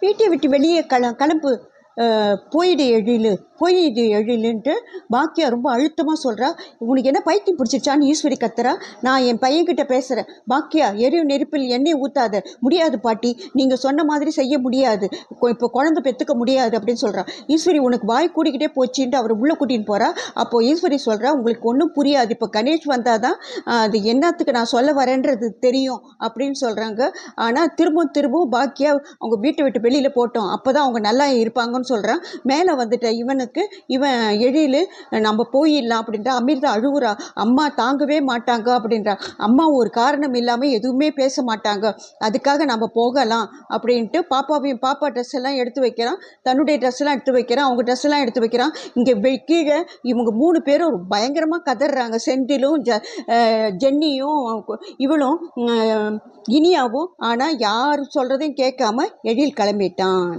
வீட்டை விட்டு வெளியே கிள கிளம்பு போயிடு எழிலு போயிடு எழிலுன்ட்டு பாக்கியா ரொம்ப அழுத்தமாக சொல்கிறா உனக்கு என்ன பைத்தியம் பிடிச்சிருச்சான்னு ஈஸ்வரி கத்துறா. நான் என் பையன்கிட்ட பேசுகிறேன் பாக்கியா எரிவு நெருப்பில் எண்ணெய் ஊற்றாத முடியாது பாட்டி. நீங்கள் சொன்ன மாதிரி செய்ய முடியாது. இப்போ குழந்தை பெற்றுக்க முடியாது அப்படின்னு சொல்கிறா ஈஸ்வரி உனக்கு வாய் கூடிக்கிட்டே போச்சுன்ட்டு அவர் உள்ளே கூட்டின்னு போகிறா அப்போ ஈஸ்வரி சொல்கிறா உங்களுக்கு ஒன்றும் புரியாது. இப்போ கணேஷ் வந்தால் தான் அது என்னத்துக்கு நான் சொல்ல வரேன்றது தெரியும் அப்படின்னு சொல்கிறாங்க ஆனால் திரும்பவும் திரும்பவும் பாக்கியா அவங்க வீட்டை விட்டு வெளியில் போட்டோம். அப்போ தான் அவங்க நல்லா இருப்பாங்கன்னு சொல்கிறான் மேலே வந்துட்ட இவனுக்கு இவன் எழில் நம்ம போயிடலாம் அப்படின்றா அமிர்தா அழுகுறா அம்மா தாங்கவே மாட்டாங்க அப்படின்றா. அம்மா ஒரு காரணம் இல்லாமல் எதுவுமே பேச மாட்டாங்க. அதுக்காக நம்ம போகலாம் அப்படின்ட்டு பாப்பாவையும் பாப்பா ட்ரெஸ் எல்லாம் எடுத்து வைக்கிறான். தன்னுடைய ட்ரெஸ் எல்லாம் எடுத்து வைக்கிறான். அவங்க ட்ரெஸ் எல்லாம் எடுத்து வைக்கிறான். இங்கே கீழே இவங்க மூணு பேரும் பயங்கரமாக கதறாங்க. செந்திலும் ஜ ஜென்னியும் இவளும் இனியாவும். ஆனால் யார் சொல்கிறதையும் கேட்காம எழில் கிளம்பிட்டான்.